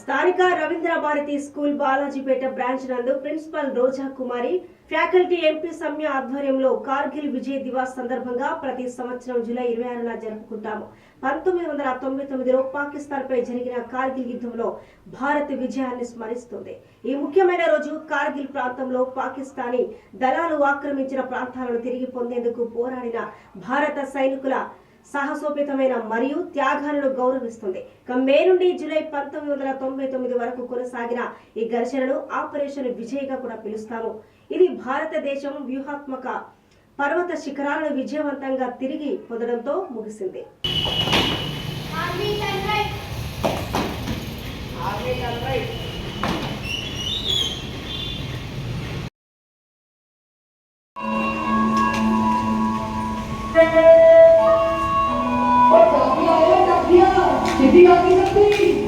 స్థానిక Ravindra Bharati school Balajipeta branch నందు principal Roja Kumari faculty MP Samya ఆధ్వర్యంలో కార్గిల్ విజయ్ దివాస్ సందర్భంగా ప్రతి సంవత్సరం జూలై ఇరవై ఆరున జరుపుకుంటాము. పంతొమ్మిది వందల తొంభై తొమ్మిదిలో పాకిస్తాన్ పై జరిగిన కార్గిల్ యుద్ధంలో భారత్ విజయాన్ని స్మరిస్తుంది. ఈ ముఖ్యమైన రోజు కార్గిల్ ప్రాంతంలో పాకిస్తానీ దళాలు ఆక్రమించిన ప్రాంతాలను తిరిగి పొందేందుకు పోరాడిన భారత సైనికుల సాహసోపేతమైన మరియు త్యాగాలను గౌరవిస్తుంది. ఇక మే నుండి జూలై పంతొమ్మిది వందల తొంభై తొమ్మిది వరకు కొనసాగిన ఈ ఘర్షణను ఆపరేషన్ విజయ్గా కూడా పిలుస్తాము. ఇది భారతదేశం వ్యూహాత్మక పర్వత శిఖరాలను విజయవంతంగా తిరిగి పొందడంతో ముగిసింది. Army and Did you all